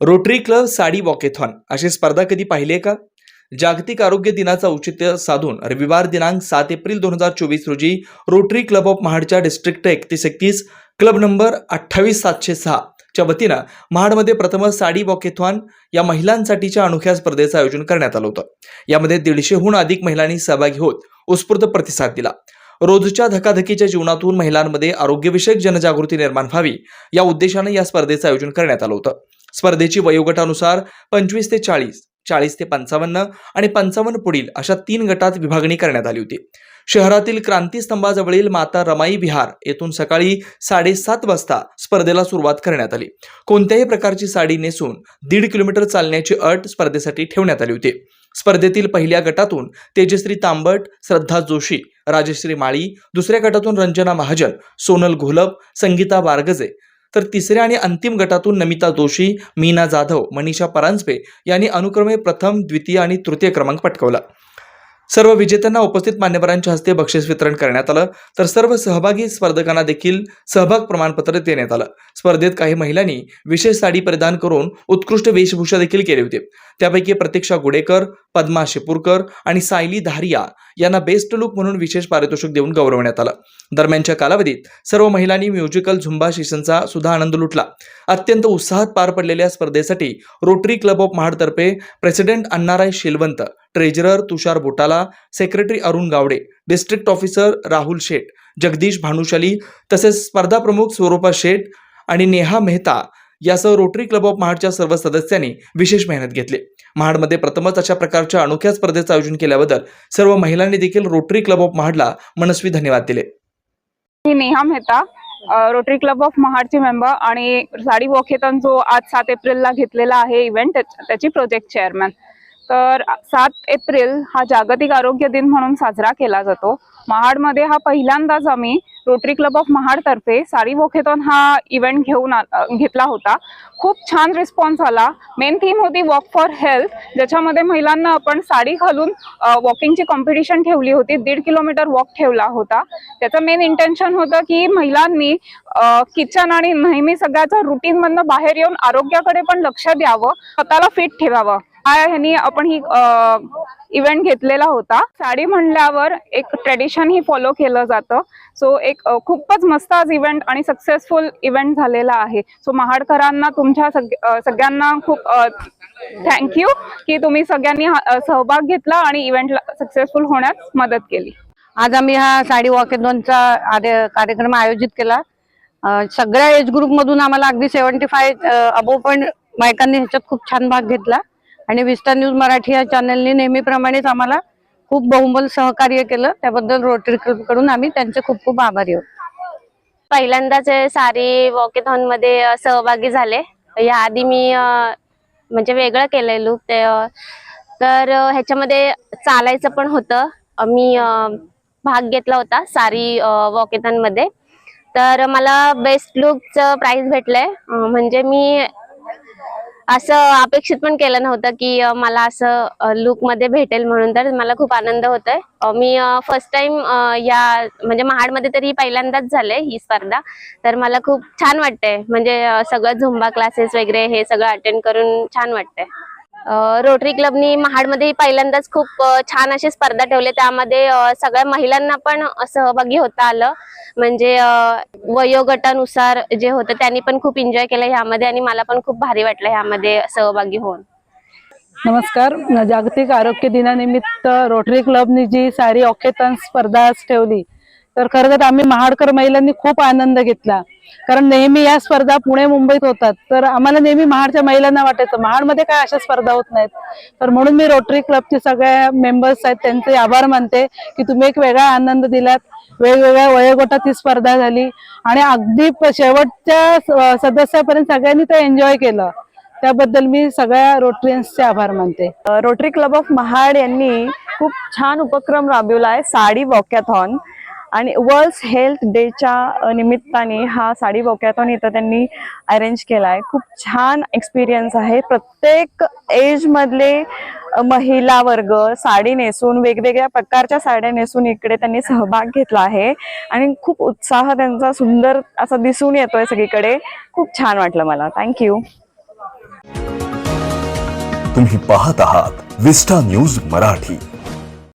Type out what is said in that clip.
Rotary club sari walkathon अशी स्पर्धा कधी पाहिली आहे का? जागतिक आरोग्य दिनाचं औचित्य साधून रविवार दिनांक सात एप्रिल दोन हजार चोवीस रोजी रोटरी क्लब ऑफ महाडच्या डिस्ट्रिक्ट एकतीस एकतीस क्लब नंबर अठ्ठावीस सातशे सहा च्या वतीनं महाडमध्ये प्रथमच साडी वॉकेथॉन या महिलांसाठीच्या अनोख्या स्पर्धेचं आयोजन करण्यात आलं होतं. यामध्ये दीडशेहून अधिक महिलांनी सहभागी होत उत्स्फूर्त प्रतिसाद दिला. रोजच्या धकाधकीच्या जीवनातून महिलांमध्ये आरोग्यविषयक जनजागृती निर्माण व्हावी या उद्देशाने या स्पर्धेचं आयोजन करण्यात आलं होतं. स्पर्धेची वयोगटानुसार पंचवीस ते चाळीस चाळीस ते पंचावन्न आणि पंचावन्न पुढील अशा तीन गटात विभागणी करण्यात आली होती. शहरातील क्रांती स्तंभाजवळील माता रमाई विहार येथून सकाळी साडेसात वाजता स्पर्धेला सुरुवात करण्यात आली. कोणत्याही प्रकारची साडी नेसून दीड किलोमीटर चालण्याची अट स्पर्धेसाठी ठेवण्यात आली होती. स्पर्धेतील पहिल्या गटातून तेजश्री तांबट श्रद्धा जोशी राजश्री माळी दुसऱ्या गटातून रंजना महाजन सोनल घोलप संगीता बारगजे तर तिसऱ्या आणि अंतिम गटातून नमिता जोशी मीना जाधव मनीषा परांजपे यांनी अनुक्रमे प्रथम द्वितीय आणि तृतीय क्रमांक पटकावला. सर्व विजेत्यांना उपस्थित मान्यवरांच्या हस्ते बक्षीस वितरण करण्यात आलं. तर सर्व सहभागी स्पर्धकांना देखील सहभाग प्रमाणपत्र देण्यात आलं. स्पर्धेत काही महिलांनी विशेष साडी परिधान करून उत्कृष्ट वेशभूषा देखील केली होती. त्यापैकी प्रतीक्षा गुडेकर पद्मा शिपूरकर आणि सायली धारिया यांना बेस्ट लुक म्हणून विशेष पारितोषिक देऊन गौरवण्यात आलं. दरम्यानच्या कालावधीत सर्व महिलांनी म्युझिकल झुंबा सेशनचा सुद्धा आनंद लुटला. अत्यंत उत्साहात पार पडलेल्या स्पर्धेसाठी rotary club of महाडतर्फे president Annarai Shelwant treasurer Tushar Botala secretary Arun Gawade district officer Rahul Sheth Jagdish Bhanushali तसेच स्पर्धा प्रमुख स्वरूपा शेठ आणि नेहा मेहता यासह रोटरी क्लब ऑफ महाडच्या सर्व सदस्यांनी विशेष मेहनत घेतली. महाडमध्ये प्रथमच अशा प्रकारच्या अनोख्या स्पर्धेचं आयोजन केल्याबद्दल सर्व महिलांनी देखील रोटरी क्लब ऑफ महाडला मनस्वी धन्यवाद दिले. मी Neha Mehta rotary club of महाडचे member आणि साडी वॉकेतन जो आज सात एप्रिलला घेतलेला आहे इव्हेंट त्याची प्रोजेक्ट चेअरमॅन तर सात एप्रिल हा जागतिक आरोग्य दिन म्हणून साजरा केला जातो. महाडमध्ये हा पहिल्यांदाच आम्ही रोटरी क्लब ऑफ महाडतर्फे साडी वॉकेथॉन हा इव्हेंट घेऊन घेतला होता. खूप छान रिस्पॉन्स आला. मेन थीम होती वॉक फॉर हेल्थ ज्याच्यामध्ये महिलांना आपण साडी घालून वॉकिंगची कॉम्पिटिशन ठेवली होती. दीड किलोमीटर वॉक ठेवला होता. त्याचं मेन इंटेन्शन होतं की महिलांनी किचन आणि नेहमी सगळ्याचं रुटीन मधनं बाहेर येऊन आरोग्याकडे पण लक्ष द्यावं. स्वतःला फिट ठेवावं. ह्यांनी आपण ही इव्हेंट घेतलेला होता. साडी म्हणल्यावर एक ट्रेडिशन ही फॉलो केलं जातं. सो एक खूपच मस्त आज इव्हेंट आणि सक्सेसफुल इव्हेंट झालेला आहे. सो महाडकरांना तुमच्या सग सगळ्यांना खूप थँक्यू की तुम्ही सगळ्यांनी सहभाग घेतला आणि इव्हेंटला सक्सेसफुल होण्यास मदत केली. आज आम्ही हा साडी वॉकेथॉनचा आदे- कार्यक्रम आयोजित केला. सगळ्या एज ग्रुप मधून आम्हाला अगदी सेव्हन्टी फाय अबो पण बायकांनी ह्याच्यात खूप छान भाग घेतला. आणि विस्तार न्यूज मराठी या चॅनलने नेहमीप्रमाणेच आम्हाला खूप बहुमल सहकार्य केलं. त्याबद्दल रोटरी क्लबकडून आम्ही त्यांचे खूप खूप आभारी आहोत. पहिल्यांदाच सारी वॉकेथॉनमध्ये सहभागी झाले. याआधी मी म्हणजे वेगळं केलंय लुक ते तर ह्याच्यामध्ये चालायचं पण होतं. मी भाग घेतला होता सारी वॉकेथॉनमध्ये. तर मला बेस्ट लुकचं प्राईज भेटलंय. म्हणजे मी असं अपेक्षित पण केलं नव्हतं की मला असं लुकमध्ये भेटेल म्हणून. तर मला खूप आनंद होतोय. मी फर्स्ट टाइम या म्हणजे महाडमध्ये तरी पहिल्यांदाच झालंय ही स्पर्धा. तर मला खूप छान वाटतंय. म्हणजे सगळं झुंबा क्लासेस वगैरे हे सगळं अटेंड करून छान वाटतंय. रोटरी क्लबनी महाडमध्ये पहिल्यांदाच खूप छान अशी स्पर्धा ठेवली. त्यामध्ये सगळ्या महिलांना पण सहभागी होता आलं. म्हणजे वयोगटानुसार जे होतं त्यांनी पण खूप एन्जॉय केलं ह्यामध्ये आणि मला पण खूप भारी वाटलं ह्यामध्ये सहभागी होऊन. नमस्कार. जागतिक आरोग्य दिनानिमित्त रोटरी क्लबनी जी सारी ऑकेतन स्पर्धा ठेवली तर खरं तर आम्ही महाडकर महिलांनी खूप आनंद घेतला. कारण नेहमी या स्पर्धा पुणे मुंबईत होतात. तर आम्हाला नेहमी महाडच्या महिलांना वाटायचं महाडमध्ये काय अशा स्पर्धा होत नाहीत? तर म्हणून मी रोटरी क्लबचे सगळ्या मेंबर्स आहेत त्यांचे आभार मानते की तुम्ही एक वेगळा आनंद दिलात. वेगवेगळ्या वयोगटात ही स्पर्धा झाली. आणि अगदी शेवटच्या सदस्यापर्यंत सगळ्यांनी ते एन्जॉय केलं. त्याबद्दल मी सगळ्या रोटरियन्सचे आभार मानते. रोटरी क्लब ऑफ महाड यांनी खूप छान उपक्रम राबवला आहे साडी वॉकॅथॉन आणि वर्ल्ड हेल्थ डेच्या निमित्ताने हा साडी बोक्यातून इथं त्यांनी अरेंज केला आहे खूप छान एक्सपिरियन्स आहे. प्रत्येक एजमधले महिला वर्ग साडी नेसून वेगवेगळ्या प्रकारच्या साड्या नेसून इकडे त्यांनी सहभाग घेतला आहे. आणि खूप उत्साह त्यांचा सुंदर असा दिसून येतोय सगळीकडे. खूप छान वाटलं मला. थँक्यू तुम्ही पाहत आहात विस्टा न्यूज मराठी.